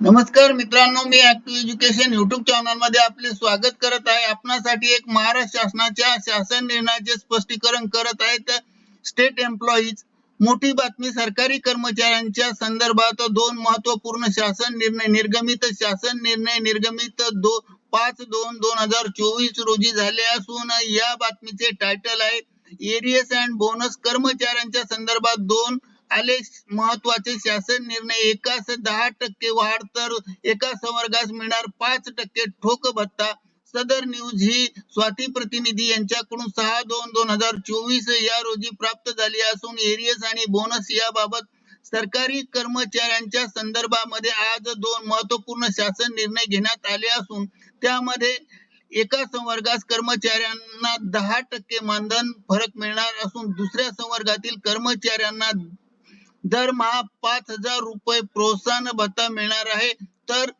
नमस्कार मित्रांनो मी ऍक्टिव्ह एज्युकेशन युट्यूब चॅनलमध्ये आपले स्वागत करत आहे. आपणासाठी एक महाराष्ट्र शासनाच्या शासन निर्णयाचे स्पष्टीकरण करत आहेत. स्टेट एम्प्लॉईज मोठी बातमी सरकारी कर्मचाऱ्यांच्या संदर्भात दोन महत्त्वपूर्ण शासन निर्णय निर्गमित शासन निर्णय निर्गमित दो पाच दोन दोन हजार चोवीस रोजी झाले असून या बातमीचे टायटल आहे एरियस अँड बोनस कर्मचाऱ्यांच्या संदर्भात दोन आले. महत्त्वाचे शासन निर्णय एकास दहा टक्के वाढ तर एका संवर्गास मिळणार पाच टक्के ठोक भत्ता. सदर न्यूज ही स्वाती प्रतिनिधी यांच्याकडून सहा दोन दोन हजार चोवीस या रोजी प्राप्त झाली असून एरियस आणि बोनस याबाबत सरकारी कर्मचाऱ्यांच्या संदर्भामध्ये आज दोन महत्त्वपूर्ण शासन निर्णय घेण्यात आले असून त्यामध्ये एका संवर्गास कर्मचाऱ्यांना दहा टक्के मानधन फरक मिळणार असून दुसऱ्या संवर्गातील कर्मचाऱ्यांना दरमहा पाच हजार रुपये प्रोत्साहन भत्ता मिळणार आहे तर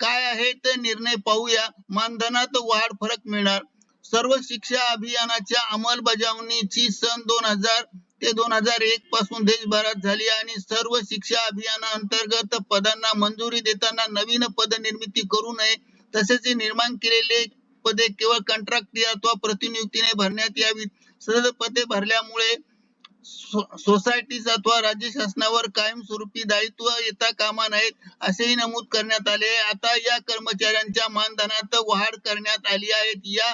काय आहे ते निर्णय पाहूया. मानधनात वाढ फरक मिळणार. सर्व शिक्षा अभियानाच्या अंमलबजावणीची सन दोन हजार ते दोन हजार एक पासून देशभरात झाली आणि सर्व शिक्षा अभियाना अंतर्गत पदांना मंजुरी देताना नवीन पद निर्मिती करू नये तसेच निर्माण केलेले पदे केवळ कंत्राटी अथवा प्रतिनियुक्तीने भरण्यात यावीत. सदर पदे भरल्यामुळे सोसायटीज अथवा राज्य शासनावर कायमस्वरूपी दायित्व येता कामा नाहीत असेही नमूद करण्यात आले. आता या कर्मचाऱ्यांच्या मानधनात वाढ करण्यात आली आहे. या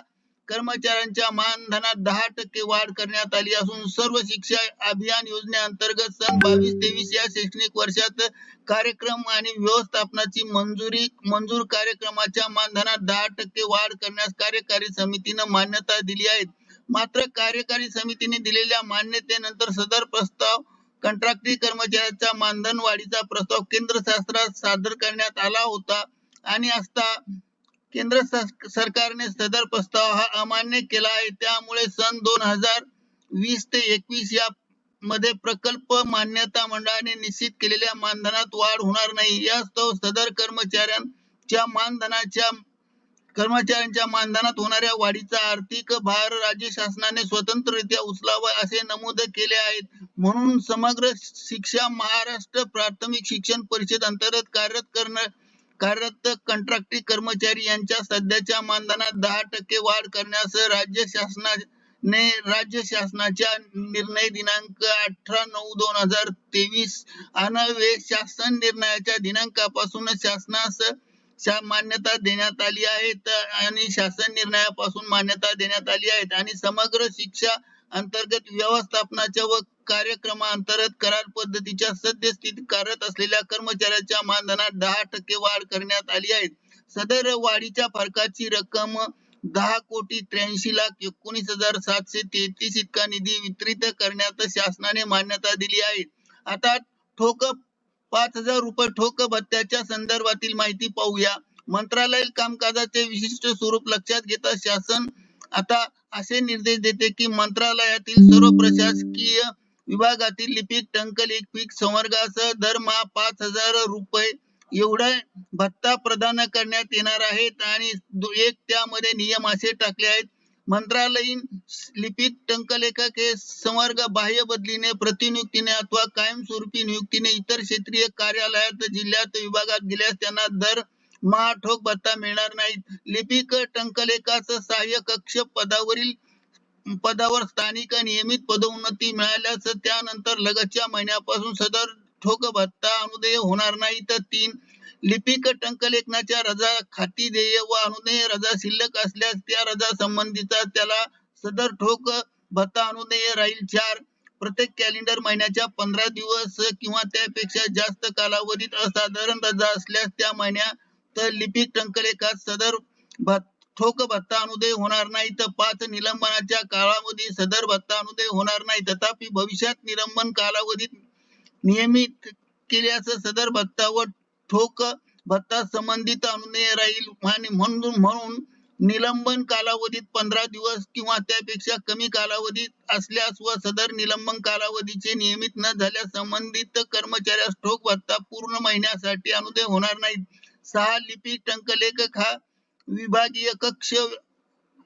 कर्मचाऱ्यांच्या मानधनात दहा टक्के वाढ करण्यात आली असून सर्व शिक्षा अभियान योजनेअंतर्गत सन बावीस तेवीस या शैक्षणिक वर्षात कार्यक्रम आणि व्यवस्थापनाची मंजुरी मंजूर कार्यक्रमाच्या मानधनात दहा टक्के वाढ करण्यास कार्यकारी समितीनं मान्यता दिली आहे. मात्र कार्यकारी समितीने दिलेल्या मान्यतेनंतर सदर प्रस्ताव कंत्राटी कर्मचाऱ्याच्या मानधन वाढीचा प्रस्ताव केंद्र शासनात सादर करण्यात आला होता. आणि असता केंद्र सरकारने सदर प्रस्ताव हा अमान्य केला आहे. त्यामुळे सन दोन हजार वीस ते एकवीस या मध्ये प्रकल्प मान्यता मंडळाने निश्चित केलेल्या मानधनात वाढ होणार नाही. यास्तव सदर कर्मचाऱ्यांच्या मानधनाच्या कर्मचाऱ्यांच्या मानधनात होणाऱ्या वाढीचा आर्थिक भार राज्य शासनाने स्वतंत्ररित्या उचलावा असे नमूद केले आहेत. म्हणून समग्र शिक्षा महाराष्ट्र प्राथमिक शिक्षण परिषद अंतर्गत कार्यरत करणं कार्यरत कंत्राटी कर्मचारी यांच्या सध्याच्या मानधनात दहा टक्के वाढ करण्यास राज्य शासनाने राज्य शासनाच्या निर्णय दिनांक अठरा नऊ दोन हजार तेवीस आणि शासन निर्णयाच्या दिनांकापासून शासनास मान्यता देण्यात आली आहे आणि शासन निर्णयापासून मान्यता देण्यात आली आहे आणि समग्र शिक्षा अंतर्गत व्यवस्थापनाच्या व कार्यक्रमांतर्गत करार पद्धतीच्या सद्यस्थितीत कार्यरत असलेल्या कर्मचाऱ्याच्या मानधनात दहा टक्के वाढ करण्यात आली आहे. सदर वाढीच्या फरकाची रक्कम दहा कोटी त्र्याऐंशी लाख एकोणीस हजार सातशे तेहतीस इतका निधी वितरित करण्यात शासनाने मान्यता दिली आहे. आता ठोक पाच हजार रुपये ठोक भत्त्याच्या संदर्भातील माहिती पाहूया. मंत्रालय कामकाजाचे विशिष्ट स्वरूप लक्षात घेता शासन आता असे निर्देश देते की मंत्रालयातील सर्व प्रशासकीय विभागातील लिपिक टंकल एक पीक संवर्गासह दरमहा पाच हजार रुपये एवढा भत्ता प्रदान करण्यात येणार आहेत आणि एक त्यामध्ये नियम असे टाकले आहेत मंत्रालयीन लिपिक टंकलेखक हे संवर्ग बाह्य बदलीने प्रतिनियुक्तीने अथवा कायमस्वरूपी नियुक्तीने इतर क्षेत्रीय कार्यालयात जिल्ह्यात विभागात गेल्यास त्यांना दर महा ठोक भत्ता मिळणार नाही लिपिक टंकलेखास सहाय्य कक्ष पदावरील पदावर स्थानिक नियमित पदोन्नती मिळाल्यास त्यानंतर लगतच्या महिन्यापासून सदर ठोक भत्ता अनुदेय होणार नाही. तर तीन लिपिक टंकलेखनाच्या रजा खाती देय व अनुदेय रजा शिल्लक असल्यास त्या रजा संबंधीचा त्याला सदर ठोक भत्ता अनुदेय राहील. चार प्रत्येक कॅलेंडर महिन्याच्या पंधरा दिवस किंवा त्यापेक्षा जास्त कालावधीत असाधारण रजा असल्यास त्या महिन्यात लिपिक टंकलेखात सदर ठोक भत्ता अनुदय होणार नाही. तर पाच निलंबनाच्या कालावधी सदर भत्ता अनुदय होणार नाही. तथापि भविष्यात निलंबन कालावधीत नियमित केल्यास सदर भत्ता व ठोक भत्ता संबंधित अनुनय राहील. आणि म्हणून म्हणून निलंबन कालावधीत पंधरा दिवस किंवा त्यापेक्षा कमी कालावधीत असल्यास व सदर निलंबन कालावधीचे नियमित न झाल्यास संबंधित कर्मचाऱ्यास ठोक भत्ता पूर्ण महिन्यासाठी अनुदय होणार नाही सहा लिपिक टंकलेखक हा विभागीय कक्ष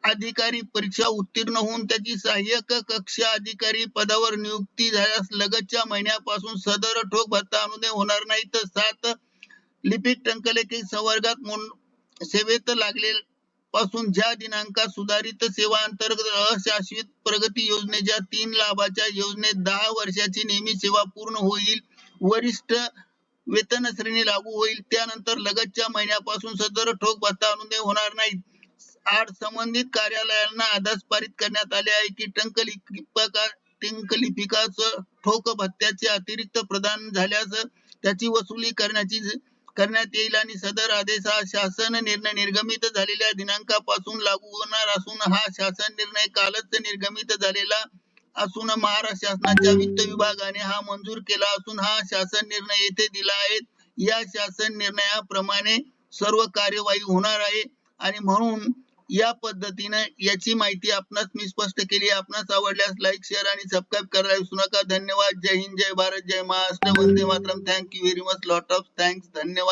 अधिकारी परीक्षा उत्तीर्ण होऊन त्याची सहाय्यक कक्ष अधिकारी पदावर नियुक्ती झाल्यास लगतच्या महिन्यापासून सदर ठोक भत्ता अनुदय होणार नाही तर सात लिपिक टंकलेखी संवर्गात सेवेत लागले पासून ज्या दिनांकात सुधारित सेवा अंतर्गत अशाश्वित प्रगती योजनेच्या तीन लाभाच्या योजनेत दहा वर्षाची नेहमी सेवा पूर्ण होईल वरिष्ठ वेतन श्रेणी लागू होईल त्यानंतर लगतच्या महिन्यापासून सदर ठोक भत्ता अनुदय होणार नाही. आठ संबंधित कार्यालयांना आदेश पारित करण्यात आले आहे की टंक टंकलिपिकाच ठोक भत्त्याचे अतिरिक्त प्रदान झाल्यास त्याची वसुली करण्याची करण्यात येईल आणि सदर आदेश हा शासन निर्णय निर्गमित झालेल्या दिनांकापासून लागू होणार असून हा शासन निर्णय कालच निर्गमित झालेला असून महाराष्ट्र शासनाच्या वित्त विभागाने हा मंजूर केला असून हा शासन निर्णय येथे दिला आहे. या शासन निर्णयाप्रमाणे सर्व कार्यवाही होणार आहे आणि म्हणून या पद्धतीने याची माहिती आपणास मी स्पष्ट केली. आपणास आवडल्यास लाईक शेअर आणि सबस्क्राईब करायला विसरू नका. धन्यवाद. जय हिंद. जय भारत. जय महाराष्ट्र. वंदे Mataram. Thank you very much lot of thanks धन्यवाद.